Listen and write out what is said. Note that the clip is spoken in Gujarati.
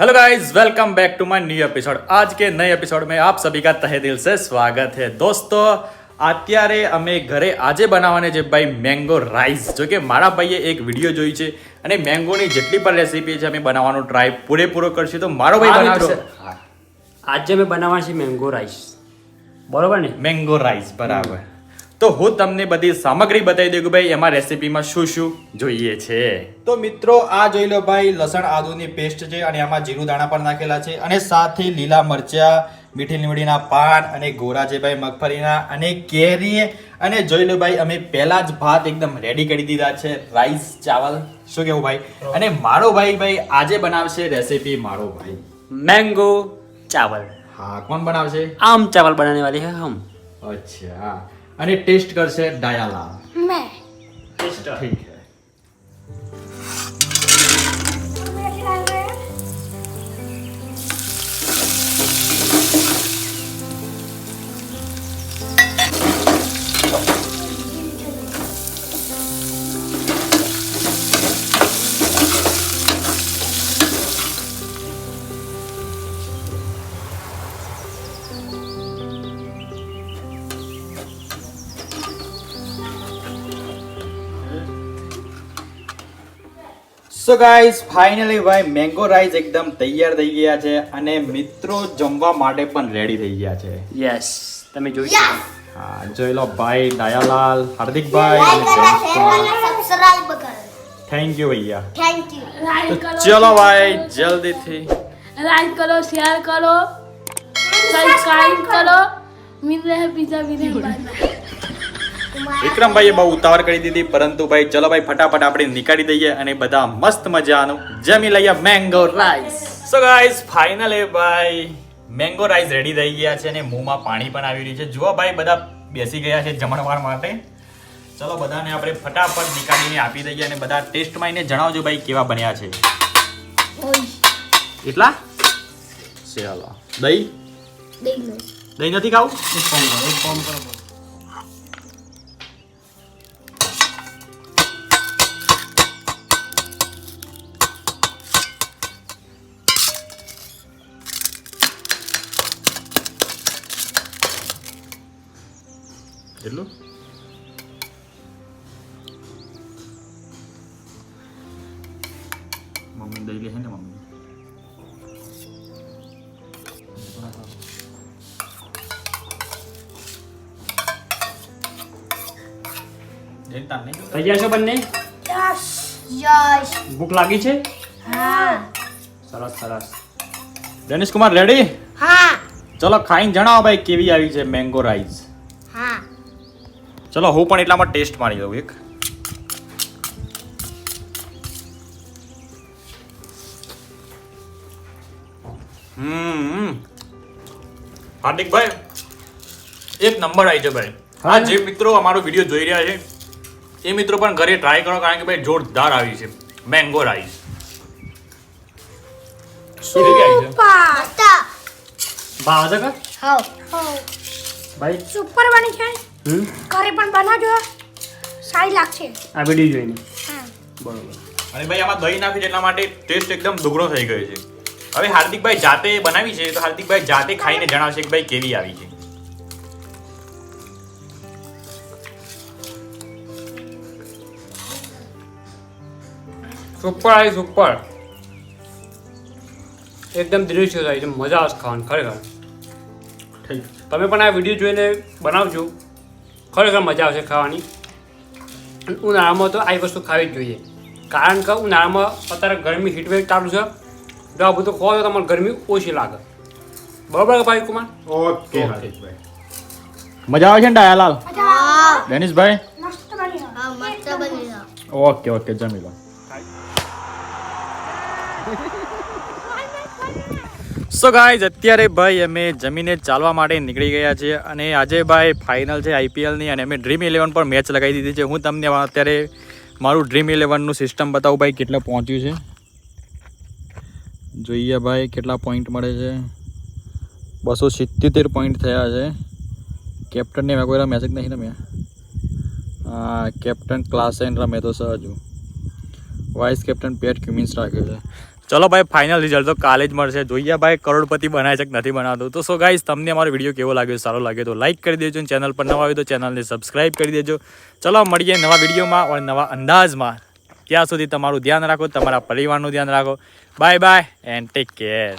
Hello guys welcome back to my new episode आज के नए एपिसोड में आप सभी का तहे दिल से સ્વાગત है દોસ્તો અત્યારે અમે ઘરે આજે બનાવવાની છે ભાઈ મેંગો રાઈસ જો કે મારા ભાઈએ એક વિડીયો જોઈ છે અને મેંગોની જેટલી પણ રેસીપી છે અમે બનાવવાનો ટ્રાય પૂરેપૂરો કરશું તો મારો ભાઈ હા, બનાવશે મિત્રો. આજે અમે બનાવવા છે મેંગો રાઈસ બરોબર ને મેંગો રાઈસ બરાબર તો હું તમને બધી સામગ્રી બતાવી દઉં કે ભાઈ એમાં રેસીપીમાં શું શું જોઈએ છે. તો મિત્રો આ જોઈ લો ભાઈ લસણ આદુની પેસ્ટ છે અને એમાં જીરું દાણા પણ નાખેલા છે અને સાથે લીલા મરચાં મીઠી લીમડીના પાન અને ગોરા છે ભાઈ મગફળીના અને કેરી. અને જોઈ લો ભાઈ અમે પહેલા જ ભાત એકદમ રેડી કરી દીધા છે રાઈસ ચાવલ. શું કેવું ભાઈ? અને મારો ભાઈ ભાઈ આજે બનાવશે રેસીપી મારો ભાઈ. મેંગો ચાવલ. હા કોણ બનાવશે? આમ ચાવલ બનાવવાની વાલી હે હમ. અચ્છા. અને ટેસ્ટ કરશે ડાયાલાલ मैं ઠીક. સો ગાઈઝ ફાઇનલી ભાઈ મેંગો રાઈસ એકદમ તૈયાર થઈ ગયા છે અને મિત્રો જમવા માટે પણ રેડી થઈ ગયા છે. યસ તમે જોઈ હા જોઈ લો ભાઈ દયાલાલ હાર્દિકભાઈ થેન્ક યુ ભૈયા. થેન્ક યુ ચલો ભાઈ જલ્દીથી. લાઈક કરો શેર કરો. સબસ્ક્રાઇબ કરો. મિલ રહે બીજા વીડિયો વિક્રમભાઈએ બહુ ઉતાવળ કરી દીધી પરંતુ ભાઈ ચલો ભાઈ ફટાફટ આપણે નીકાળી દઈએ અને બધા મસ્ત મજાનું જમી લઈએ mango rice so guys finally ભાઈ મેંગો રાઈસ રેડી થઈ ગયા છે અને મોંમાં પાણી પણ આવી રહ્યું છે. જુઓ ભાઈ બધા બેસી ગયા છે જમણવાર માટે. ચલો બધાને આપણે ફટાફટ નીકાળીને આપી દઈએ અને બધા ટેસ્ટ એને જણાવજો ભાઈ કેવા બન્યા છે. એટલા? ચાલો. દહીં? દહીં નથી ખાવું? એક ફોર્મ કરો એક ફોર્મ કરો. એટલું મમ્મી દઈ લે છે ને મમ્મી તૈયાર છો બંને ભૂખ લાગી છે હા સરસ સરસ દનેશ કુમાર રેડી હા ચલો ખાઈને જણાવો ભાઈ કેવી આવી છે મેંગો રાઈસ ચલો હું પણ એટલામાં ટેસ્ટ મારી દઉં એક. હમ હાર્દિકભાઈ એક નંબર આવી છે ભાઈ. હા જે મિત્રો અમારો વીડિયો જોઈ રહ્યા છે એ મિત્રો પણ ઘરે ટ્રાય કરો કારણ કે ભાઈ જોરદાર આવી છે. મેંગો રાઈસ શું આવી ભાવ ભાઈ? સુપર બની છે. ઘરે પણ બનાવજો સારી લાગશે. આ વીડિયો જોઈને. હા. બરોબર. અને ભાઈ આમાં દહીં નાખ્યું છે એટલા માટે ટેસ્ટ એકદમ દુગણો થઈ ગયો છે. હવે હાર્દિકભાઈ જાતે બનાવી છે તો હાર્દિકભાઈ જાતે ખાઈને જણાવશે કે ભાઈ કેવી આવી છે. સુપર આવી સુપર. એકદમ ડિલિશિયસ આવી છે. મજા આવશે ખાવાની ખરેખર. તમે પણ આ વીડિયો જોઈને બનાવજો. ખરેખર મજા આવશે ખાવાની. ઉનાળામાં તો આવી વસ્તુ ખાવી જ જોઈએ. કારણ કે ઉનાળામાં અત્યારે ગરમી હીટવેવ ચાલુ છે. જો આ બધું ખો તો તમારે ગરમી ઓછી લાગે. બરાબર ભાઈ કુમાર? ઓકે મજા આવે છે ને ડાયાલાલ ડેનિશભાઈ? ઓકે ઓકે જમી લો. સો ગાઈઝ અત્યારે ભાઈ અમે જમીને ચાલવા માટે નીકળી ગયા છીએ અને આજે ભાઈ ફાઇનલ છે આઈપીએલની અને અમે ડ્રીમ ઇલેવન પર મેચ લગાવી દીધી છે. હું તમને અત્યારે મારું ડ્રીમ ઇલેવનનું સિસ્ટમ બતાવું ભાઈ કેટલા પહોંચ્યું છે. જોઈએ ભાઈ કેટલા પોઈન્ટ મળે છે. બસો સિત્યોતેર પોઈન્ટ થયા છે. કેપ્ટનને મેં કોઈ મેસેજ નહીં રમ્યા. હા કેપ્ટન ક્લાસ એન્ડ રમે તો સહજુ. વાઇસ કેપ્ટન પેટ ક્યુમિન્સ રાખ્યો છે. ચલો ભાઈ ફાઇનલ રિઝલ્ટ તો કાલે જ મળશે. જોઈએ ભાઈ, કરોડપતિ બનાય છે કે નથી બનાવતો. તો સો ગાઈઝ તમને અમારો વીડિયો કેવો લાગ્યો? સારો લાગ્યો તો લાઈક કરી દેજો ચેનલ પર નવા આવ્યો તો ચેનલને સબસ્ક્રાઈબ કરી દેજો. ચલો, મળીએ નવા વિડીયોમાં અને નવા અંદાજમાં. ત્યાં સુધી તમારું ધ્યાન રાખો, તમારા પરિવારનું ધ્યાન રાખો. Bye bye and take care